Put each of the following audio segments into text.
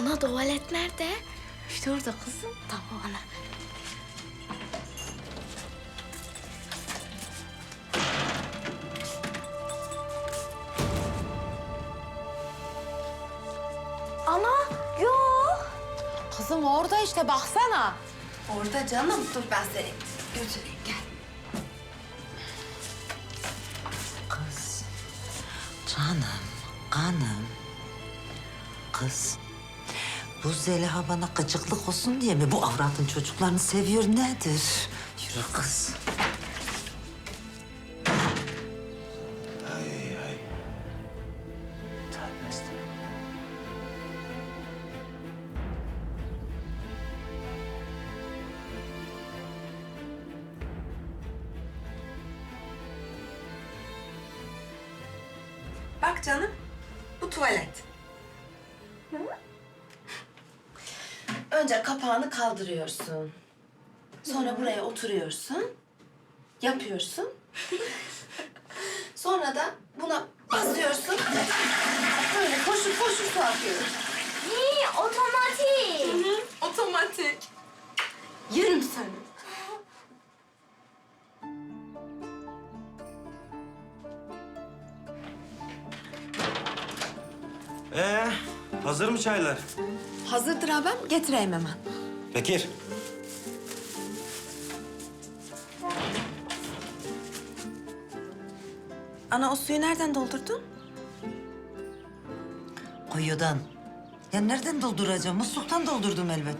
Ana tuvalet nerede? İşte orada kızım. Tamam ana. Ana yok. Kızım orada işte baksana. Orada canım. Dur ben seni götüreyim gel. Kız, canım, kanım. Kız, bu Zeliha bana gıcıklık olsun diye mi bu avratın çocuklarını seviyor nedir? Yürü kız. Ay ay. Tövbe estağfurullah. Bak canım. Bu tuvalet. Önce kapağını kaldırıyorsun. Sonra buraya oturuyorsun. Yapıyorsun. Sonra da buna basıyorsun. Böyle koşup koşup su akıyor. İyi otomatik. Otomatik. Yerim seni. Ee, hazır mı çaylar? Hazırdır abim. Getireyim hemen. Bekir. Ana o suyu nereden doldurdun? Kuyudan. Ya nereden dolduracağım? Musluktan doldurdum elbet.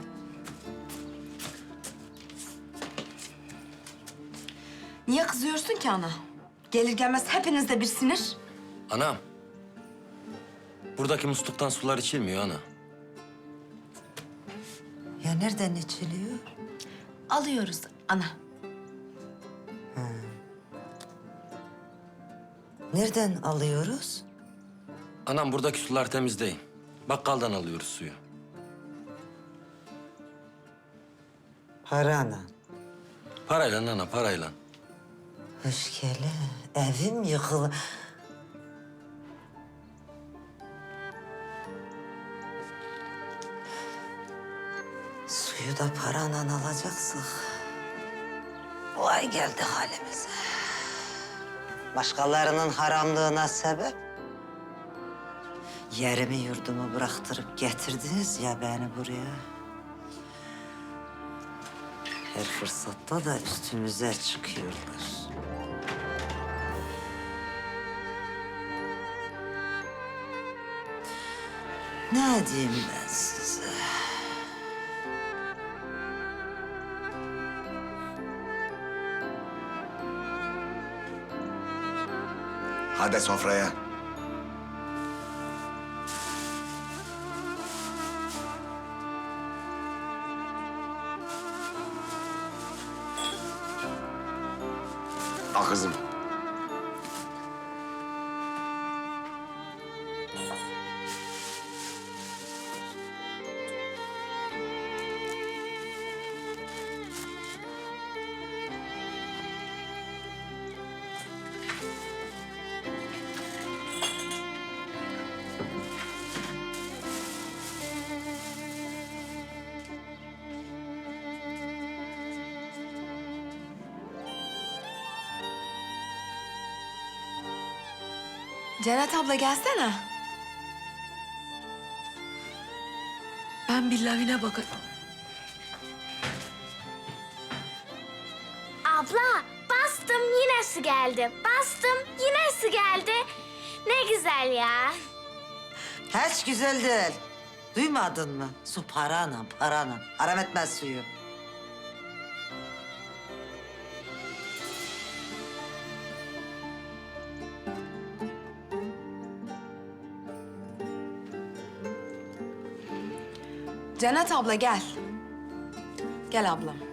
Niye kızıyorsun ki ana? Gelir gelmez hepinizde bir sinir. Anam. Buradaki musluktan sular içilmiyor ana. Ya nereden içiliyor? Alıyoruz ana. Nereden alıyoruz? Anam buradaki sular temiz değil. Bakkaldan alıyoruz suyu. Parana. Parayla ana parayla. Hoş gele. Evim yıkılı. Suyu da parayla alacaksak. Vay geldi halimize. Başkalarının haramlığına sebep. Yerimi yurdumu bıraktırıp getirdiniz ya beni buraya. Her fırsatta da üstümüze çıkıyorlar. Ne diyeyim ben size? Hadi sofraya. Al kızım. Cennet abla gelsene. Ben bir lavine bakayım. Abla bastım yine su geldi. Bastım yine su geldi. Ne güzel ya. Hiç güzel değil. Duymadın mı? Su parana, parana. Haram etmez suyu. Cennet abla gel. Gel ablam.